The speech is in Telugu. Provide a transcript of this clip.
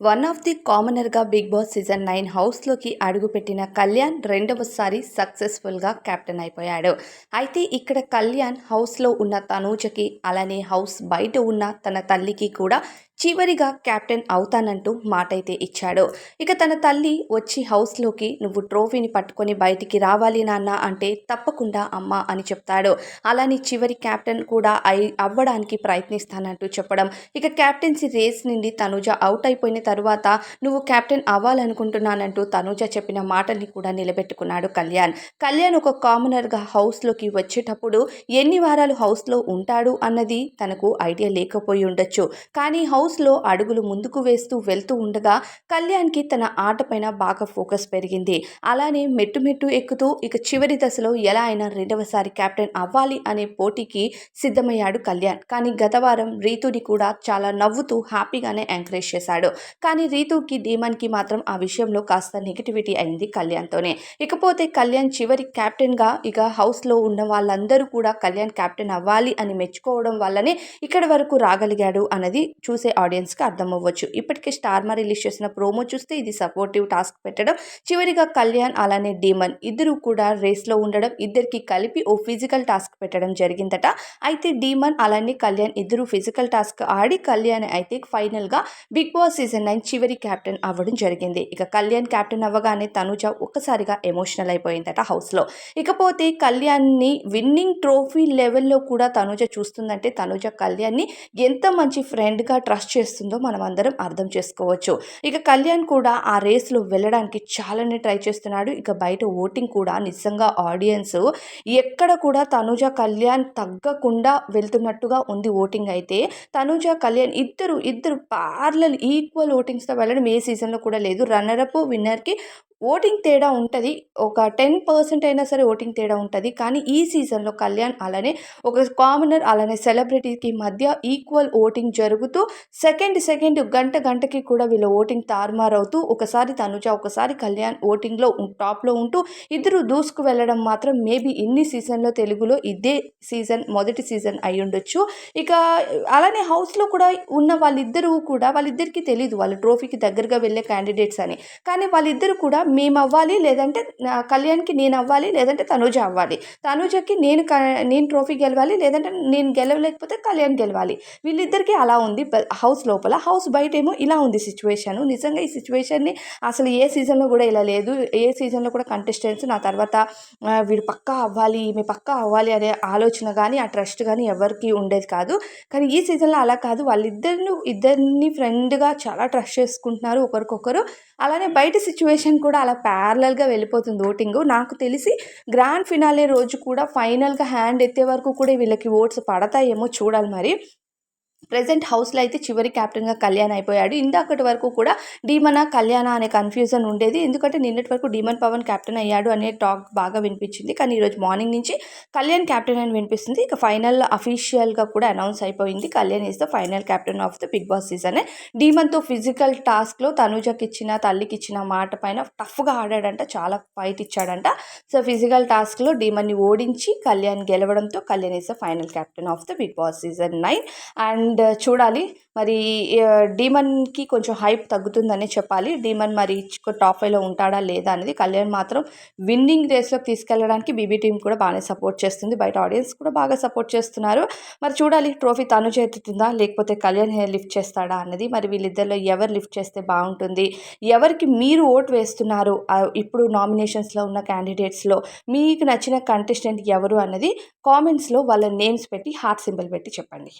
వన్ ఆఫ్ ది కామనర్గా బిగ్ బాస్ సీజన్ నైన్ హౌస్లోకి అడుగుపెట్టిన కళ్యాణ్ రెండవసారి సక్సెస్ఫుల్గా కెప్టెన్ అయిపోయాడు. అయితే ఇక్కడ కళ్యాణ్ హౌస్లో ఉన్న తనూజకి అలానే హౌస్ బయట ఉన్న తన తల్లికి కూడా చివరిగా కెప్టెన్ అవుతానంటూ మాట అయితే ఇచ్చాడు. ఇక తన తల్లి వచ్చి హౌస్లోకి నువ్వు ట్రోఫీని పట్టుకొని బయటికి రావాలి నాన్న అంటే తప్పకుండా అమ్మ అని చెప్తాడు. అలానే చివరి కెప్టెన్ కూడా అయి అవ్వడానికి ప్రయత్నిస్తానంటూ చెప్పడం. ఇక కెప్టెన్సీ రేస్ నుండి తనుజ అవుట్ అయిపోయిన తర్వాత నువ్వు కెప్టెన్ అవ్వాలనుకుంటున్నానంటూ తనుజ చెప్పిన మాటని కూడా నిలబెట్టుకున్నాడు కళ్యాణ్. కళ్యాణ్ ఒక కామనర్గా హౌస్లోకి వచ్చేటప్పుడు ఎన్ని వారాలు హౌస్లో ఉంటాడు అన్నది తనకు ఐడియా లేకపోయి ఉండొచ్చు. కానీ హౌస్ హౌస్లో అడుగులు ముందుకు వేస్తూ వెళ్తూ ఉండగా కళ్యాణ్కి తన ఆటపైన బాగా ఫోకస్ పెరిగింది. అలానే మెట్టు మెట్టు ఎక్కుతూ ఇక చివరి దశలో ఎలా అయినా రెండవసారి కెప్టెన్ అవ్వాలి అనే పోటీకి సిద్ధమయ్యాడు కళ్యాణ్. కానీ గత వారం రీతుని కూడా చాలా నవ్వుతూ హ్యాపీగానే ఎంకరేజ్ చేశాడు. కానీ రీతుకి డీమన్కి మాత్రం ఆ విషయంలో కాస్త నెగిటివిటీ అయింది కళ్యాణ్తోనే. ఇకపోతే కళ్యాణ్ చివరి కెప్టెన్గా ఇక హౌస్లో ఉన్న వాళ్ళందరూ కూడా కళ్యాణ్ కెప్టెన్ అవ్వాలి అని మెచ్చుకోవడం వల్లనే ఇక్కడి వరకు రాగలిగాడు అన్నది చూసే ఆడియన్స్కి అర్థమవ్వచ్చు. ఇప్పటికే స్టార్ మా రిలీజ్ చేసిన ప్రోమో చూస్తే ఇది సపోర్టివ్ టాస్క్ పెట్టడం చివరిగా కళ్యాణ్ అలానే డీమన్ ఇద్దరు కూడా రేస్లో ఉండడం ఇద్దరికి కలిపి ఓ ఫిజికల్ టాస్క్ పెట్టడం జరిగిందట. అయితే డీమన్ అలానే కళ్యాణ్ ఇద్దరు ఫిజికల్ టాస్క్ ఆడి కళ్యాణ్ అయితే ఫైనల్గా బిగ్ బాస్ సీజన్ నైన్ చివరి క్యాప్టెన్ అవ్వడం జరిగింది. ఇక కళ్యాణ్ క్యాప్టెన్ అవ్వగానే తనుజ ఒక్కసారిగా ఎమోషనల్ అయిపోయిందట హౌస్లో. ఇకపోతే కళ్యాణ్ని విన్నింగ్ ట్రోఫీ లెవెల్లో కూడా తనుజ చూస్తుందంటే తనుజ కళ్యాణ్ని ఎంత మంచి ఫ్రెండ్గా ట్రస్ట్ చేస్తుందో మనం అందరం అర్థం చేసుకోవచ్చు. ఇక కళ్యాణ్ కూడా ఆ రేస్లో వెళ్ళడానికి చాలానే ట్రై చేస్తున్నాడు. ఇక బయట ఓటింగ్ కూడా నిజంగా ఆడియన్స్ ఎక్కడ కూడా తనుజ కళ్యాణ్ తగ్గకుండా వెళ్తున్నట్టుగా ఉంది ఓటింగ్ అయితే. తనుజ కళ్యాణ్ ఇద్దరు ఇద్దరు పార్లల్ ఈక్వల్ ఓటింగ్స్తో వెళ్ళడం ఏ సీజన్లో కూడా లేదు. రన్నరప్ విన్నర్కి ఓటింగ్ తేడా ఉంటుంది. ఒక టెన్ పర్సెంట్ అయినా సరే ఓటింగ్ తేడా ఉంటుంది. కానీ ఈ సీజన్లో కళ్యాణ్ అలానే ఒక కామనర్ అలానే సెలబ్రిటీకి మధ్య ఈక్వల్ ఓటింగ్ జరుగుతూ సెకండ్ సెకండ్ గంట గంటకి కూడా వీళ్ళ ఓటింగ్ తారుమారవుతూ ఒకసారి తనుజ ఒకసారి కళ్యాణ్ ఓటింగ్లో టాప్లో ఉంటూ ఇద్దరు దూసుకు వెళ్ళడం మాత్రం మేబీ ఇన్ని సీజన్లో తెలుగులో ఇదే సీజన్ మొదటి సీజన్ అయి ఉండొచ్చు. ఇక అలానే హౌస్లో కూడా ఉన్న వాళ్ళిద్దరూ కూడా వాళ్ళిద్దరికీ తెలియదు వాళ్ళ ట్రోఫీకి దగ్గరగా వెళ్ళే క్యాండిడేట్స్ అని. కానీ వాళ్ళిద్దరూ కూడా మేము అవ్వాలి లేదంటే కళ్యాణ్కి నేను అవ్వాలి లేదంటే తనూజ అవ్వాలి. తనూజకి నేను నేను ట్రోఫీ గెలవాలి లేదంటే నేను గెలవలేకపోతే కళ్యాణ్ గెలవాలి. వీళ్ళిద్దరికీ అలా ఉంది హౌస్ లోపల. హౌస్ బయట ఏమో ఇలా ఉంది సిచ్యువేషన్. నిజంగా ఈ సిచ్యువేషన్ని అసలు ఏ సీజన్లో కూడా ఇలా లేదు. ఏ సీజన్లో కూడా కంటెస్టెంట్స్ నా తర్వాత వీడు పక్కా అవ్వాలి ఈమె పక్కా అవ్వాలి అనే ఆలోచన కానీ ఆ ట్రస్ట్ కానీ ఎవరికి ఉండేది కాదు. కానీ ఈ సీజన్లో అలా కాదు. వాళ్ళిద్దరిని ఇద్దరిని ఫ్రెండ్గా చాలా ట్రస్ట్ చేసుకుంటున్నారు ఒకరికొకరు. అలానే బయట సిచ్యువేషన్ కూడా అలా ప్యారలల్గా వెళ్ళిపోతుంది ఓటింగ్ నాకు తెలిసి గ్రాండ్ ఫినాలే రోజు కూడా ఫైనల్గా హ్యాండ్ ఎత్తే వరకు కూడా వీళ్ళకి ఓట్స్ పడతాయేమో చూడాలి మరి. ప్రజెంట్ హౌస్లో అయితే చివరి క్యాప్టెన్గా కళ్యాణ్ అయిపోయాడు. ఇందాకటి వరకు కూడా డీమన్ కళ్యాణ అనే కన్ఫ్యూజన్ ఉండేది. ఎందుకంటే నిన్నటి వరకు డీమన్ పవన్ క్యాప్టెన్ అయ్యాడు అనే టాక్ బాగా వినిపించింది. కానీ ఈరోజు మార్నింగ్ నుంచి కళ్యాణ్ క్యాప్టెన్ అని వినిపిస్తుంది. ఇక ఫైనల్ అఫీషియల్గా కూడా అనౌన్స్ అయిపోయింది. Kalyan is the final captain of the Bigg Boss season. డీమన్తో physical టాస్క్లో తనుజకి ఇచ్చిన తల్లికి ఇచ్చిన మాట పైన టఫ్గా ఆడాడంట. చాలా ఫైట్ ఇచ్చాడంట. సో ఫిజికల్ టాస్క్లో డీమన్ని ఓడించి Kalyan గెలవడంతో Kalyan is the final captain of the Bigg Boss season nine. And and చూడాలి. మరి డీమన్కి కొంచెం హైప్ తగ్గుతుందనే చెప్పాలి. డీమన్ మరి టాప్ ఫైవ్లో ఉంటాడా లేదా అనేది కళ్యాణ్ మాత్రం విన్నింగ్ రేస్లోకి తీసుకెళ్ళడానికి బీబీ టీం కూడా బాగానే సపోర్ట్ చేస్తుంది. బయట ఆడియన్స్ కూడా బాగా సపోర్ట్ చేస్తున్నారు. మరి చూడాలి ట్రోఫీ తను చేతుందా లేకపోతే కళ్యాణ్ లిఫ్ట్ చేస్తాడా అన్నది. మరి వీళ్ళిద్దరిలో ఎవరు లిఫ్ట్ చేస్తే బాగుంటుంది? ఎవరికి మీరు ఓటు వేస్తున్నారు? ఇప్పుడు నామినేషన్స్లో ఉన్న క్యాండిడేట్స్లో మీకు నచ్చిన కంటెస్టెంట్ ఎవరు అన్నది కామెంట్స్లో వాళ్ళ నేమ్స్ పెట్టి హార్ట్ సింబల్ పెట్టి చెప్పండి.